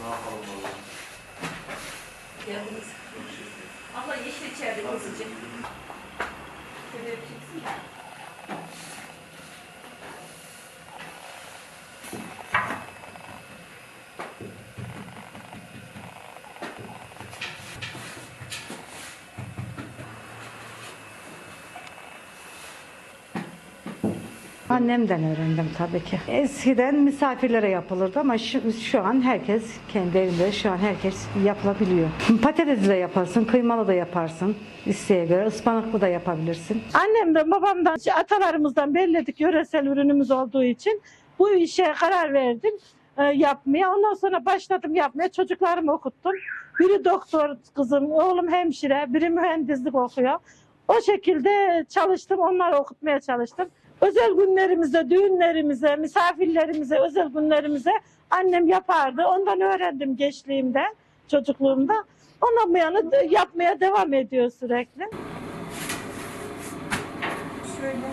Ne yapalım baba? Geldiniz. Abla yeşil içeride kızıcık. Şöyle yapacaksın ya. Annemden öğrendim tabii ki. Eskiden misafirlere yapılırdı ama şu, şu an herkes kendi evinde şu an herkes yapılabiliyor. Patatesli de yaparsın, kıymalı da yaparsın. İsteğe göre ıspanaklı da yapabilirsin. Annemden, babamdan, atalarımızdan belledik yöresel ürünümüz olduğu için bu işe karar verdim e, yapmaya. Ondan sonra başladım yapmaya. Çocuklarımı okuttum. Biri doktor kızım, oğlum hemşire, biri mühendislik okuyor. O şekilde çalıştım, onları okutmaya çalıştım. Özel günlerimize, düğünlerimize, misafirlerimize, özel günlerimize annem yapardı. Ondan öğrendim gençliğimde, çocukluğumda. Ondan bu yana yapmaya devam ediyor sürekli. Şöyle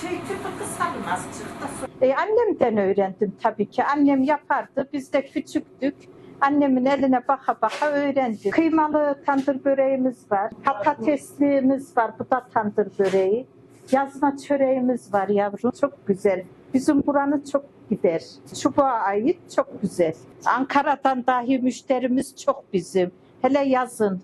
şey çıktı kısalmaz çıktı. E, annemden öğrendim tabii ki. Annem yapardı. Biz de küçüktük. Annemin eline baka baka öğrendik. Kıymalı tandır böreğimiz var. Patatesliğimiz var. Bu da tandır böreği. Yazma çöreğimiz var yavrum. Çok güzel. Bizim buranın çok gider. Çubuğa ait çok güzel. Ankara'dan dahi müşterimiz çok bizim. Hele yazın.